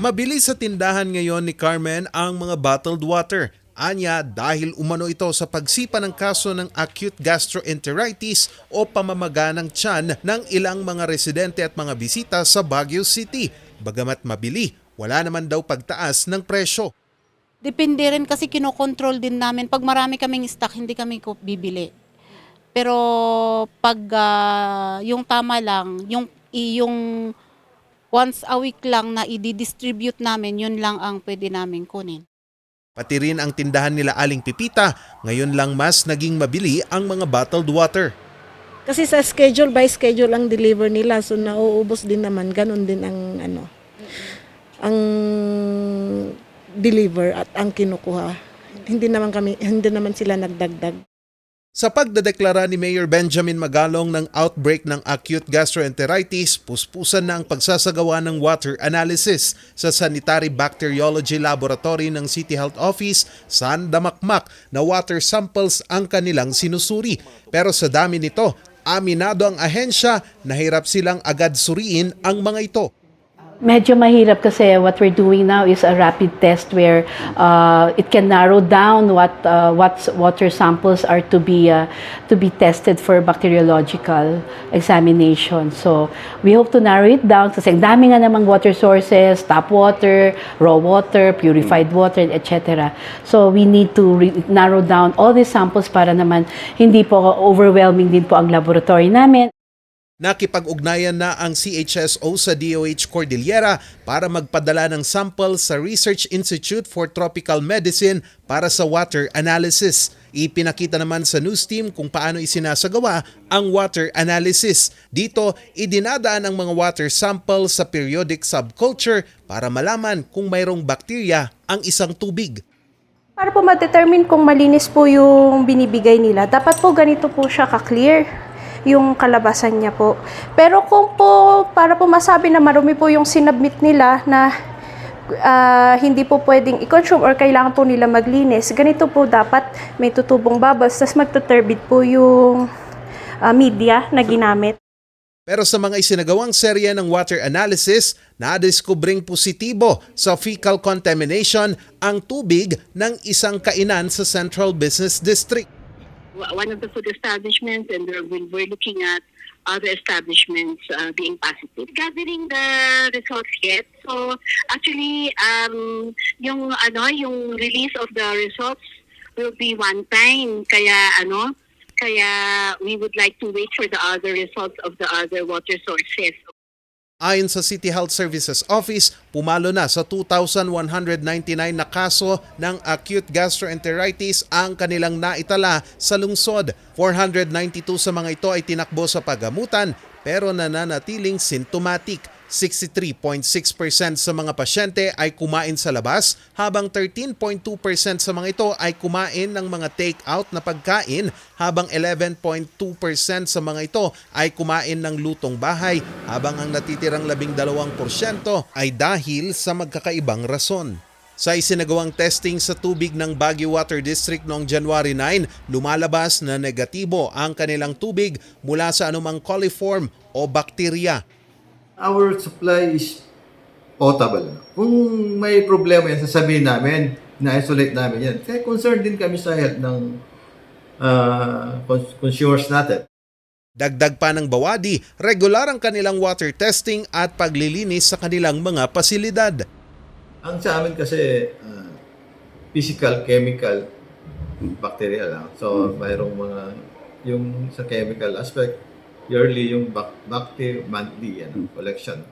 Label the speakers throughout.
Speaker 1: Mabilis sa tindahan ngayon ni Carmen ang mga bottled water. Anya dahil umano ito sa pagsipa ng kaso ng acute gastroenteritis o pamamaga ng tiyan ng ilang mga residente at mga bisita sa Baguio City. Bagamat mabili, wala naman daw pagtaas ng presyo.
Speaker 2: Depende rin kasi kinokontrol din namin. Pag marami kaming stock, hindi kami bibili. Pero pag ah, yung tama lang, yung, yung once a week lang na i-distribute namin, yun lang ang pwede namin kunin.
Speaker 1: Pati rin ang tindahan nila Aling Pipita, ngayon lang mas naging mabili ang mga bottled water.
Speaker 3: Kasi sa schedule by schedule ang deliver nila so nauubos din naman ganun din ang ano ang deliver at ang kinukuha. Hindi naman kami hindi naman sila nagdagdag.
Speaker 1: Sa pagdedeklara ni Mayor Benjamin Magalong ng outbreak ng acute gastroenteritis, puspusan na ang pagsasagawa ng water analysis sa Sanitary Bacteriology Laboratory ng City Health Office sa Damakmak na water samples ang kanilang sinusuri. Pero sa dami nito, aminado ang ahensya na hirap silang agad suriin ang mga ito.
Speaker 4: Medyo mahirap kasi what we're doing now is a rapid test where uh, it can narrow down what uh, what water samples are to be uh, to be tested for bacteriological examination. So we hope to narrow it down kasi ang dami nga namang water sources, tap water, raw water, purified water, etc. So we need to re- narrow down all these samples para naman hindi po overwhelming din po ang laboratory namin.
Speaker 1: Nakipag-ugnayan na ang CHSO sa DOH Cordillera para magpadala ng sample sa Research Institute for Tropical Medicine para sa water analysis. Ipinakita naman sa news team kung paano isinasagawa ang water analysis. Dito, idinadaan ang mga water sample sa periodic subculture para malaman kung mayroong bakterya ang isang tubig.
Speaker 5: Para po ma-determine kung malinis po yung binibigay nila, dapat po ganito po siya ka-clear yung kalabasan niya po. Pero kung po, para po masabi na marumi po yung sinubmit nila na ah, hindi po pwedeng i-consume or kailangan po nila maglinis, ganito po dapat may tutubong bubbles, tapos magtuturbid po yung ah, media na ginamit.
Speaker 1: Pero sa mga isinagawang serye ng water analysis, nadiskubreng positibo sa fecal contamination ang tubig ng isang kainan sa Central Business District.
Speaker 6: One of the food establishments and we're, we're looking at other establishments uh, being positive. Gathering the results yet. So actually, um, yung ano, yung release of the results will be one time. Kaya ano, kaya we would like to wait for the other results of the other water sources.
Speaker 1: Ayon sa City Health Services Office, pumalo na sa 2,199 na kaso ng acute gastroenteritis ang kanilang naitala sa lungsod. 492 sa mga ito ay tinakbo sa pagamutan pero nananatiling symptomatic. 63.6% sa mga pasyente ay kumain sa labas habang 13.2% sa mga ito ay kumain ng mga take-out na pagkain habang 11.2% sa mga ito ay kumain ng lutong bahay habang ang natitirang 12% ay dahil sa magkakaibang rason. Sa isinagawang testing sa tubig ng Baguio Water District noong January 9, lumalabas na negatibo ang kanilang tubig mula sa anumang coliform o bakterya.
Speaker 7: Our supply is potable. Kung may problema yan, sasabihin namin, na-isolate namin yan. Kaya concerned din kami sa health ng uh, cons- consumers natin.
Speaker 1: Dagdag pa ng Bawadi, regular ang kanilang water testing at paglilinis sa kanilang mga pasilidad.
Speaker 7: Ang sa amin kasi uh, physical, chemical, bacterial lang. So, mayroong mga, yung sa chemical aspect, yearly yung bacteria, monthly yan, collection.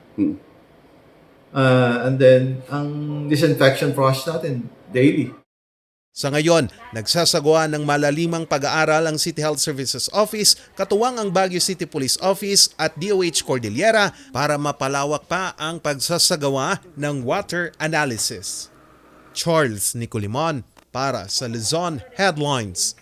Speaker 7: Uh, and then, ang disinfection process natin, daily.
Speaker 1: Sa ngayon, nagsasagawa ng malalimang pag-aaral ang City Health Services Office, katuwang ang Baguio City Police Office at DOH Cordillera para mapalawak pa ang pagsasagawa ng water analysis. Charles Nicolimon para sa Luzon Headlines.